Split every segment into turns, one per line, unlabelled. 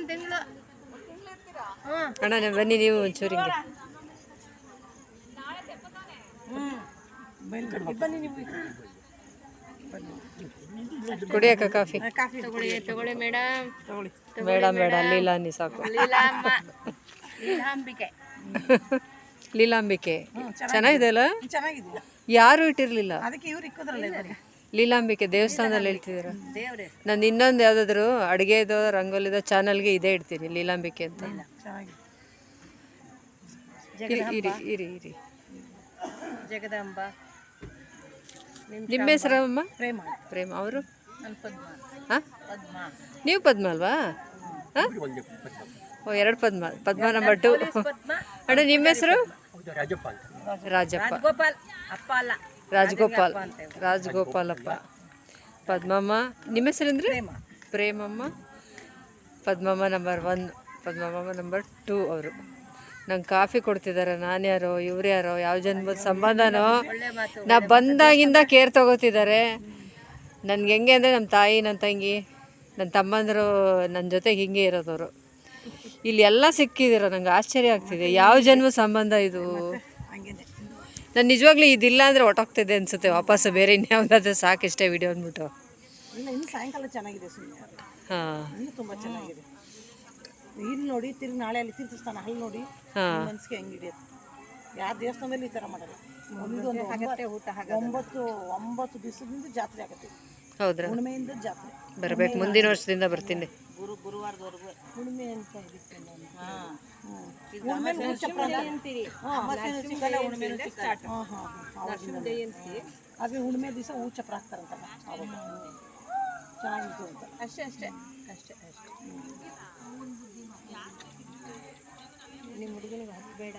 ಒಂದು ತಿಂಗಳು.
ಅಣ್ಣ ಬನ್ನಿ ನೀವು ಒಂಚೂರು ಹಿಂಗೆ.
ಬನ್ನಿ ನೀವು
ಕುಡಿಯಕ್ಕ ಕಾಫಿ.
ಕಾಫಿ ತಗೊಳ್ಳಿ ತಗೊಳ್ಳಿ ಮೇಡಮ್.
ಬೇಡ ಬೇಡ ಲೀಲಾನಿ ಸಾಕು.
ಲೀಲಾಮ್ಮ. ಲೀಲಾಂಬಿಕೆ.
ಲೀಲಾಂಬಿಕೆ. ಚೆನ್ನಾಗಿದೆ. ಅಲ್ಲ?
ಚೆನ್ನಾಗಿದೆ
ಯಾರು ಇಟ್ಟಿರ್ಲಿಲ್ಲ?
ಅದಕ್ಕೆ ಇವ್ರು ಇಕ್ಕೋದ್ರಲ್ಲ ಬರೀ
ಲೀಲಾಂಬಿಕೆ ದೇವಸ್ಥಾನದಲ್ಲಿ ಹೇಳ್ತಿದ್ದೀರ? ನಾನು ಇನ್ನೊಂದು ಯಾವುದಾದ್ರು ಅಡುಗೆದು ರಂಗೋಲಿದ ಚಾನಲ್ಗೆ ಇದೇ ಇಡ್ತೀನಿ ಲೀಲಾಂಬಿಕೆ ಅಂತ.
ಚೆನ್ನಾಗಿದೆ
ಇರಿ ಇರಿ ಇರಿ ಇರಿ.
ಜಗದಾಂಬ. ನಿಮ್ಮ
ಹೆಸರಮ್ಮ
ಪ್ರೇಮ
ಪ್ರೇಮ ಅವರು? ಹಾಂ? ನೀವು ಪದ್ಮ ಅಲ್ವಾ? ಹಾಂ? ಓ ಎರಡು ಪದ್ಮ. ಪದ್ಮ ನಂಬರ್ ಟು. ಅಣ್ಣ ನಿಮ್ಮ ಹೆಸರು? ರಾಜಪ್ಪ
ಗೋಪಾಲ್ ಅಪ್ಪ ಅಲ್ಲ
ರಾಜಗೋಪಾಲ್ ರಾಜಗೋಪಾಲಪ್ಪ. ಪದ್ಮಮ್ಮ ನಿಮ್ಮ ಹೆಸರಂದ್ರೆ?
Prema.
Premamma. Padmamma number one Padmamma number two ಅವರು. ನಂಗೆ ಕಾಫಿ ಕೊಡ್ತಿದ್ದಾರೆ ನಾನು ಯಾರೋ ಇವ್ರು ಯಾರೋ ಯಾವ ಜನ್ಮದ ಸಂಬಂಧನೋ? ನಾ ಬಂದಾಗಿಂದ ಕೇರ್ ತಗೋತಿದ್ದಾರೆ ನನ್ಗೆ ಹೆಂಗೆ ಅಂದರೆ ನಮ್ಮ ತಾಯಿ ನನ್ನ ತಂಗಿ ನನ್ನ ತಮ್ಮಂದರು ನನ್ನ ಜೊತೆಗೆ ಹಿಂಗೆ ಇರೋದವರು. ಇಲ್ಲಿ ಎಲ್ಲ ಸಿಕ್ಕಿದ್ದೀರ ನಂಗೆ ಆಶ್ಚರ್ಯ ಆಗ್ತಿದೆ. ಯಾವ ಜನ್ಮ ಸಂಬಂಧ ಇದು? ನಾನು ನಿಜವಾಗ್ಲೂ ಇದಿಲ್ಲ ಅಂದರೆ ಹೊಟ್ಟೋಗ್ತಿದೆ ಅನಿಸುತ್ತೆ ವಾಪಸ್ ಬೇರೆ ಇನ್ಯಾವುದಾದ್ರೂ ಸಾಕಿಷ್ಟೇ ವಿಡಿಯೋ ಅಂದ್ಬಿಟ್ಟು.
ಇಲ್ಲ ಇನ್ನು ಸಾಯಂಕಾಲ ಚೆನ್ನಾಗಿದೆ ಸುಮ್ಮನೆ
ಹಾಂ.
ಇನ್ನೂ ತುಂಬ ಚೆನ್ನಾಗಿದೆ. ಇಲ್ಲಿ ನೋಡಿ ತಿರ್ಗಿ ನಾಳೆ ಅಲ್ಲಿ ತೀರ್ಥಸ್ಥಾನ ಅಲ್ಲಿ ನೋಡಿ
ಹಾಂ.
ಮನ್ಸಿಗೆ ಹೆಂಗೆ ಹಿಡಿಯುತ್ತೆ. ಯಾವ ದೇವಸ್ಥಾನದಲ್ಲಿ ಈ ತರ ಮಾಡಲ್ಲ. ಒಂದು ಊಟ ಒಂಬತ್ತು ಒಂಬತ್ತು ಒಂಬತ್ತು ದಿವಸದಿಂದ ಜಾತ್ರೆ ಆಗುತ್ತೆ.
ಹೌದ್ರಾ?
ಹುಣ್ಮೆಯಿಂದ ಜಾತ್ರೆ.
ಬರ್ಬೇಕು ಮುಂದಿನ ವರ್ಷದಿಂದ ಬರ್ತೀನಿ.
ಗುರು ಗುರುವಾರದವರೆಗೂ. ಹುಣ್ಮೆ ಅಂತ ಇದಕ್ಕೆ ಹಾಂ. ಜಯಂತಿ ಅದೇ ಹುಣ್ಮೆ ದಿವಸ ಹೂ ಚಪ್ರ ಹಾಕ್ತಾರಂತಲ್ಲ ಚೆನ್ನಾಗಿತ್ತು ಅಂತ ಅಷ್ಟೇ ಅಷ್ಟೇ. ಅಷ್ಟೇ ಅಷ್ಟೇ. ನಿಮ್ಮ ಹುಡುಗನಿಗೆ ಬೇಡ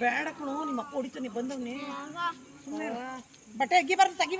ಬೇಡ ಕಣು ನಿಮ್ಮ ಅಪ್ಪ ಹೊಡಿತಾನೆ ಬಂದವನೇ. ಬಟ್ಟೆ ಅಗ್ಗಿ ಬರ್ದು ತೆಗಿ